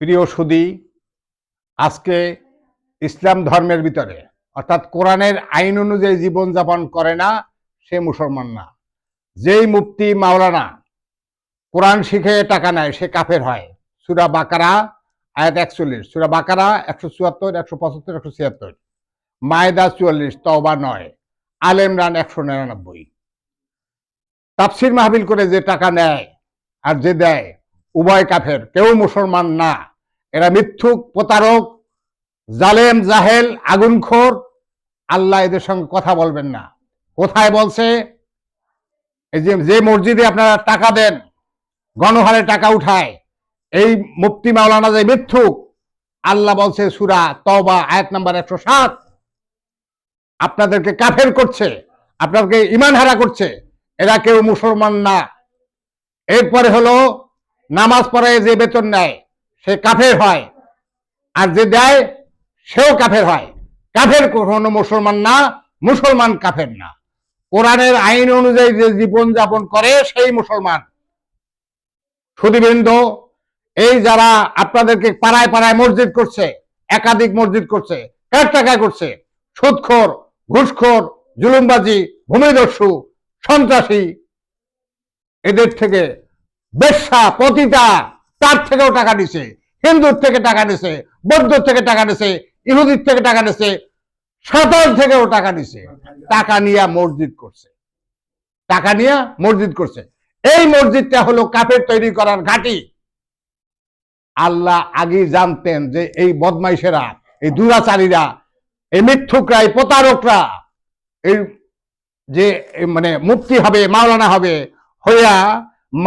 প্রিয় সুদী, আজকে ইসলাম ধর্মের ভিতরে, অর্থাৎ কোরআনের আইন অনুযায়ী জীবনযাপন করে না সে মুসলমান না। যেই মুফতি মাওলানা কোরআন শিখে টাকা নেয়, সে কাফের হয়। সুরা বাকারা, আয়াত একচল্লিশ। সুরা বাকারা, একশো চুয়াত্তর, একশো পঁচাত্তর, একশো ছিয়াত্তর। মায়দা চুয়াল্লিশ, তওবা নয়। আল ইমরান, একশো নিরানব্বই। তাফসির মাহবিল করে যে টাকা নেয় আর যে দেয়, উভয় কাফের, কেউ মুসলমান না। এরা মিথ্যুক, প্রতারক, জালেম, জাহেল, আগুনখোর। আল্লাহ এদের সঙ্গে কথা বলবেন না। কোথায় বলছে? এই যে যে মসজিদে আপনারা টাকা দেন, গণহারে টাকা উঠায়, এই মুফতি মাওলানা যে মিথ্যুক, আল্লাহ বলছে সুরা তবা আয়াত নাম্বার একশো সাত। আপনাদেরকে কাফের করছে, আপনাদেরকে ইমান হারা করছে, এরা কেউ মুসলমান না। এরপরে হলো, নামাজ পড়ে যে বেতন নেয় সে কাফের হয়। আর যে দেয়, সেও কাফের হয়। কাফের কোনো মুসলমান না, মুসলমান কাফের না। কোরআনের আইন অনুযায়ী যে জীবন যাপন করে, সেই মুসলমান। সুদীবৃন্দ এই যারা আপনাদেরকে পাড়ায় পাড়ায় মসজিদ করছে, একাধিক মসজিদ করছে কার টাকায় করছে, সুদখোর, ঘুষখোর, জুলুমবাজি, ভূমিদস্যু, সন্ত্রাসী, এদের থেকে বেশ্যা, পতিতা তার থেকেও টাকা নিছে। হিন্দুর থেকে টাকা নিছে বৌদ্ধর থেকে টাকা নিছে, ইহুদির থেকে টাকা নিছে, সাঁতার থেকেও টাকা নিছে। টাকা নিয়ে মসজিদ করছে। টাকা নিয়ে মসজিদ করছে। এই মসজিদটা হলো কাফের তৈরি করার ঘাঁটি। আল্লাহ আগে জানতেন যে এই বদমাইশেরা, এই দুরাচারীরা, এই মিথ্যুকরা, এই প্রতারকরা, এই যে মানে মুক্তি হবে, মাওলানা হবে, হইয়া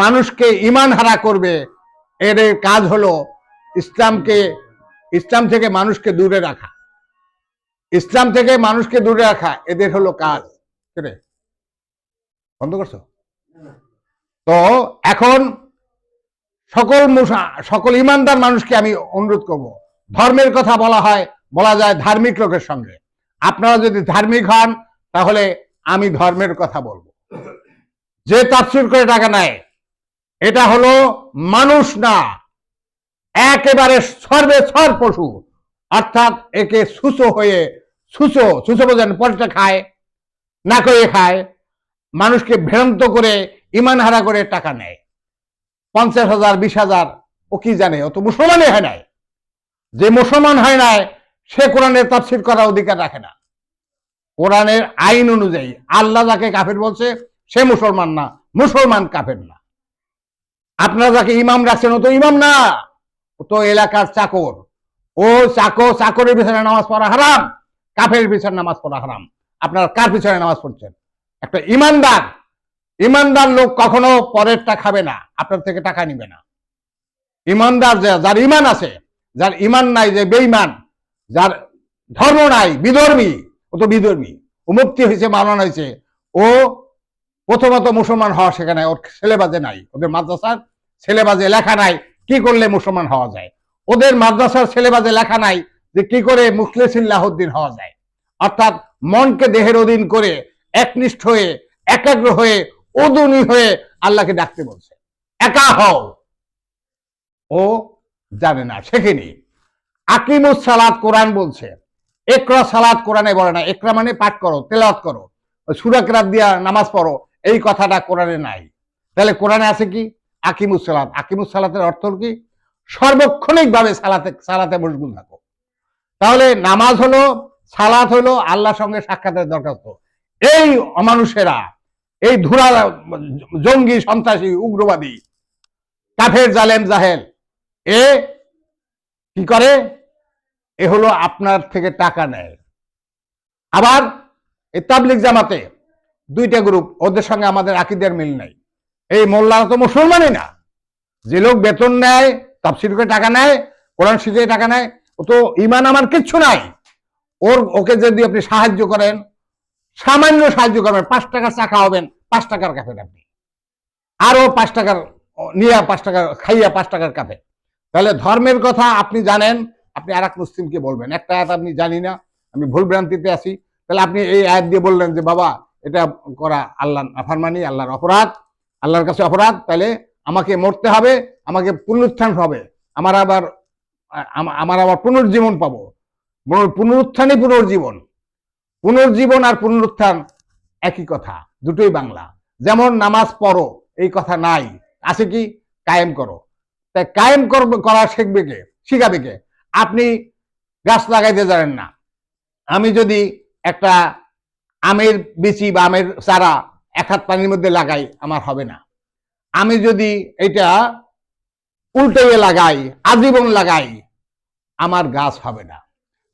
মানুষকে ইমান হারা করবে এর কাজ হলো ইসলামকে, ইসলাম থেকে মানুষকে দূরে রাখা। ইসলাম থেকে মানুষকে দূরে রাখা, এদের হলো কাজ। বন্ধ করছ? তো এখন সকল সকল ইমানদার মানুষকে আমি অনুরোধ করব। ধর্মের কথা বলা হয়, বলা যায় ধার্মিক লোকের সঙ্গে। আপনারা যদি ধার্মিক হন, তাহলে আমি ধর্মের কথা বলব। যে তাৎসুর করে টাকা নেয় এটা হলো মানুষ না, একেবারে সর্বে সর পশু। অর্থাৎ একে সুসো হয়ে, সুসো সুসো বোঝেন পরটা খায়, না করে খায়, মানুষকে ভ্রান্ত করে, ইমান হারা করে টাকা নেয়। পঞ্চাশ হাজার, বিশ হাজার, ও কি জানে, ও তো মুসলমানই হয় নাই। যে মুসলমান হয় নাই, সে কোরআনের তাফসির করার অধিকার রাখে না। কোরআনের আইন অনুযায়ী, আল্লাহ যাকে কাফের বলছে, সে মুসলমান না, মুসলমান কাফের না। আপনারা যাকে ইমাম রাখছেন ও তো ইমাম না, ও তো এলাকার চাকর। ও চাকর, চাকরের পিছনে নামাজ পড়া হারাম, কাফের পিছনে নামাজ পড়া হারাম। আপনারা কার পিছনে নামাজ পড়ছেন? একটা ইমানদার। ইমানদার লোক কখনো পরেরটা খাবে না, আপনার থেকে টাকা নিবে না। ইমানদার যে যার ইমান আছে, যার ইমান নাই যে বেইমান যার ধর্ম নাই, বিধর্মী, ও তো বিধর্মী। ও মুক্তি হয়েছে মালানো হয়েছে। ও প্রথমত মুসলমান হওয়া সেখানে, ওর ছেলেবাজে নাই। ওদের মাদ্রাসার ছেলেবাজে লেখা নাই, কি করলে মুসলমান হওয়া যায়? ওদের মাদ্রাসার ছেলেবাজে লেখা নাই যে কি করে মুখলেসিল্লাহদ্দিন হওয়া যায়। অর্থাৎ মনকে দেহের অধীন করে একনিষ্ঠ হয়ে, একাগ্র হয়ে, অদুনি হয়ে আল্লাহকে ডাকতে বলছে। একা হও। ও জানে না শেখেনি আকিমুস সালাদ কোরআন বলছে। একরা সালাদ কোরআনে বলে না, একরা মানে পাঠ করো, তেলাওয়াত করো। সুরাকরাত দিয়া নামাজ পড়ো, এই কথাটা কোরআনে নাই। তাহলে কোরআনে আছে কি? আকিমুস সালাত। আকিমুস সালাতের অর্থ কি? সর্বক্ষণিক ভাবে সালাতে সালাতে মশগুল থাকো। তাহলে নামাজ হলো, সালাত হলো আল্লাহর সঙ্গে সাক্ষাতের দরখাস্ত। এই অমানুষেরা, এই ধুরা জঙ্গি, সন্ত্রাসী, উগ্রবাদী, কাফের, জালেম, জাহেল, এ কি করে? এ হলো আপনার থেকে টাকা নেয়। আবার এই তাবলিক জামাতে দুইটা গ্রুপ ওদের সঙ্গে আমাদের আকিদের মিল নাই। এই মোল্লারা তো মুসলমানই না। যে লোক বেতন নেয় তাফসির করে টাকা নেয়, কোরআন শিখে টাকা নেয়, ও তো ইমান আমার কিচ্ছু নাই। ওর, ওকে যদি আপনি সাহায্য করেন, সামান্য সাহায্য করবেন, পাঁচ টাকার চা খাওয়াবেন, পাঁচ টাকার কাফের আপনি। আরও পাঁচ টাকার নিয়ে পাঁচ টাকার, খাইয়া পাঁচ টাকার কাফে তাহলে ধর্মের কথা আপনি জানেন, আপনি আর এক মুসলিমকে বলবেন। একটা আয়াত আপনি জানি না, আমি ভুল ভ্রান্তিতে আছি। তাহলে আপনি এই আয়াত দিয়ে বললেন যে, বাবা, এটা করা আল্লাহ আফারমানি আল্লাহর অপরাধ। আল্লাহর কাছে অপরাধ তাহলে আমাকে মরতে হবে, আমাকে পুনরুত্থান হবে। আমার আবার আমার আবার পুনর্জীবন পাবো। পুনরুত্থানই পুনর্জীবন। পুনর্জীবন আর পুনরুত্থান একই কথা, দুটোই বাংলা। যেমন নামাজ পড়ো, এই কথা নাই। আছে কি? কায়েম করো। তাই কায়েম করা শিখবে কে? শিখাবে কে? আপনি গাছ লাগাইতে জানেন না। আমি যদি একটা আমের বিচি বা আমের চারা এক হাত পানির মধ্যে লাগাই, আমার হবে না। আমি যদি এটা উল্টে লাগাই, আজীবন লাগাই, আমার গাছ হবে না।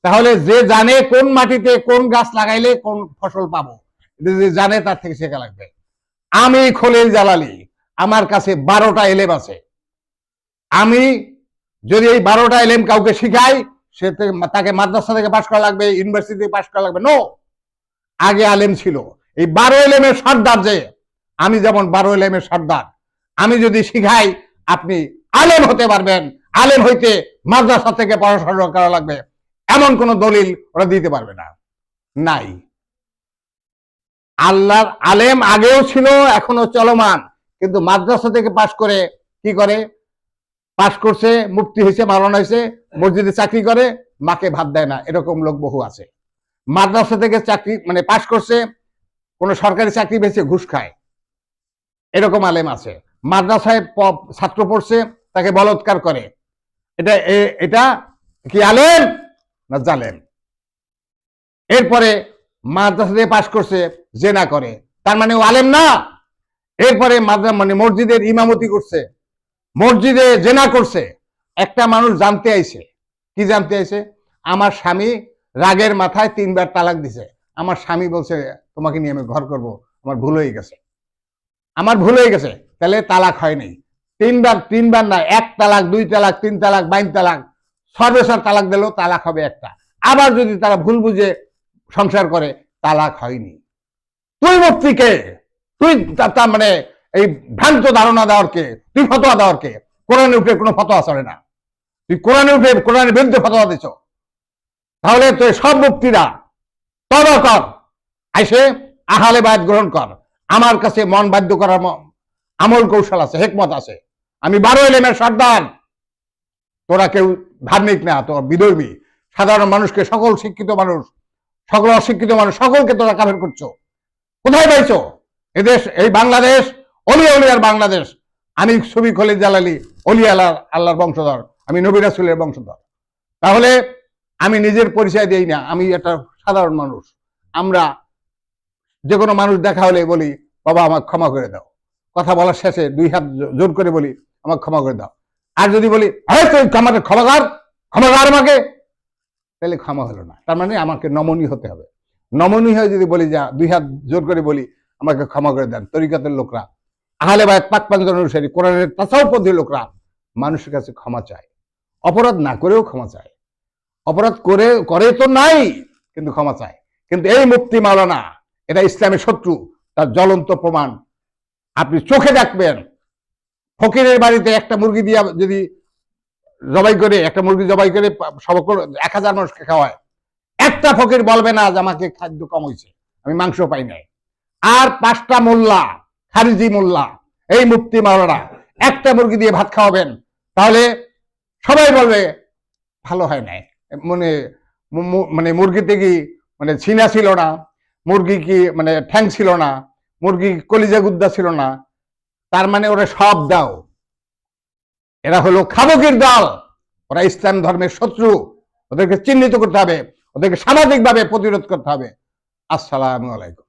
তাহলে যে জানে কোন মাটিতে কোন গাছ লাগাইলে কোন ফসল পাবো যে জানে তার থেকে শেখা লাগবে। আমি খলিল জালালি, আমার কাছে বারোটা এলেম আছে। আমি যদি এই বারোটা এলেম কাউকে শিখাই, সে তাকে মাদ্রাসা থেকে পাশ করা লাগবে, ইউনিভার্সিটি থেকে পাশ করা লাগবে, নো। আগে আলেম ছিল। এই বারো এলেমের সর্দার যে, আমি যেমন বারো এলেমের সর্দার, আমি যদি শিখাই, আপনি আলেম হতে পারবেন, আলেম হইতে মাদ্রাসা থেকে পড়াশোনা করা লাগবে, এমন কোন দলিল ওরা দিতে পারবে না। নাই। আল্লাহর আলেম আগেও ছিল এখনও চলমান, কিন্তু মাদ্রাসা থেকে পাশ করে কি করে? পাশ করছে মুক্তি হয়েছে মারানো হয়েছে, মসজিদে চাকরি করে, মাকে ভাত দেয় না, এরকম লোক বহু আছে। মাদ্রাসা থেকে চাকরি মানে পাশ করছে কোনো সরকারি চাকরি বেছে ঘুষ খায়। এরকম আলেম আছে। মাদ্রাসায় ছাত্র পড়ছে, তাকে বলৎকার করে। এটা এটা কি আলেম না জালেম? এরপরে মাদ্রাসা দিয়ে পাশ করছে, জেনা করে। তার মানে ও আলেম না। এরপরে মাদ্রা মানে মসজিদের ইমামতি করছে, মসজিদে জেনা করছে। একটা মানুষ জানতে আইছে। কি জানতে আইছে? আমার স্বামী রাগের মাথায় তিনবার তালাক দিছে। আমার স্বামী বলছে তোমাকে নিয়ে আমি ঘর করব। আমার ভুল হয়ে গেছে। আমার ভুল হয়ে গেছে। তাহলে তালাক হয়নি তিনবার তিনবার না, এক তালাক, দুই তালাক, তিন তালাক, বাইন তালাক, সর্বেশ্বর তালাক দিলেও তালাক হবে একটা। আবার যদি তারা ভুল বুঝে সংসার করে, তালাক হয়নি। তুই মুক্তি কে তুই তার মানে এই ভ্রান্ত ধারণা দেওয়ার কে, তুই ফতোয়া দেওয়ার কে? কোরআনে উঠে কোনো ফতোয়া চলে না। তুই কোরআনে উঠে কোরআনের বিরুদ্ধে ফতোয়া দিছ। তাহলে তুই সব মুক্তিরা তবা কর। আইসে আহালে বায়াত গ্রহণ কর। আমার কাছে মন বাধ্য করার আমল কৌশল আছে, হেকমত আছে। আমি বারো এলেমের সর্দার তোরা কেউ ধার্মিক না, তোর বিধর্মী। সাধারণ মানুষকে সকল শিক্ষিত মানুষ, সকল অশিক্ষিত মানুষ, সকলকে তোরা কাফের করছ। কোথায় পাইছো? এদেশ এই বাংলাদেশ, অলি উলিয়ার বাংলাদেশ। আমি ছবি খলিল জালালি, অলি আল্লাহ, আল্লাহর বংশধর। আমি নবী রাসুলের বংশধর। তাহলে আমি নিজের পরিচয় দিই না, আমি একটা সাধারণ মানুষ। আমরা যে কোনো মানুষ দেখা হলে বলি, বাবা, আমাকে ক্ষমা করে দাও। কথা বলার শেষে দুই হাত জোর করে বলি, আমাকে ক্ষমা করে দাও। আর যদি বলি আমাকে ক্ষমা কর ক্ষমা কর আমাকে, তাহলে ক্ষমা হলো না। তার মানে আমাকে নমনীয় হতে হবে। নমনীয় হয়ে যদি বলি, যা, দুই হাত জোর করে বলি, আমাকে ক্ষমা করে দেন। তরিকাতের লোকরা, আহলে বায়াত পাক পাঞ্জন অনুসারী, কোরআনের তাসাউপন্থী লোকরা মানুষের কাছে ক্ষমা চায়। অপরাধ না করেও ক্ষমা চায়। অপরাধ করে করে তো নাই, কিন্তু ক্ষমা চায়। কিন্তু এই মুক্তি মাওলানা এটা ইসলামের শত্রু, তার জ্বলন্ত প্রমাণ। আপনি চোখে দেখবেন, ফকিরের বাড়িতে একটা মুরগি দিয়া যদি জবাই করে, একটা মুরগি জবাই করে সবকর এক হাজার মানুষকে খাওয়ায়। একটা ফকির বলবে না যে আমাকে খাদ্য কম হয়েছে, আমি মাংস পাই নাই। আর পাঁচটা মোল্লা, খারিজি মোল্লা, এই মুক্তি মাওলানা, একটা মুরগি দিয়ে ভাত খাওয়াবেন, তাহলে সবাই বলবে, ভালো হয় নাই। মানে মানে মুরগিতে কি মানে ছিনা ছিল না? মুরগি কি মানে ঠ্যাং ছিল না, মুরগি কলিজা গুদ্দা ছিল না, তার মানে ওরা সব দাও। এরা হলো খাবকের দল। ওরা ইসলাম ধর্মের শত্রু। ওদেরকে চিহ্নিত করতে হবে। ওদেরকে সামাজিকভাবে প্রতিরোধ করতে হবে। আসসালামু আলাইকুম।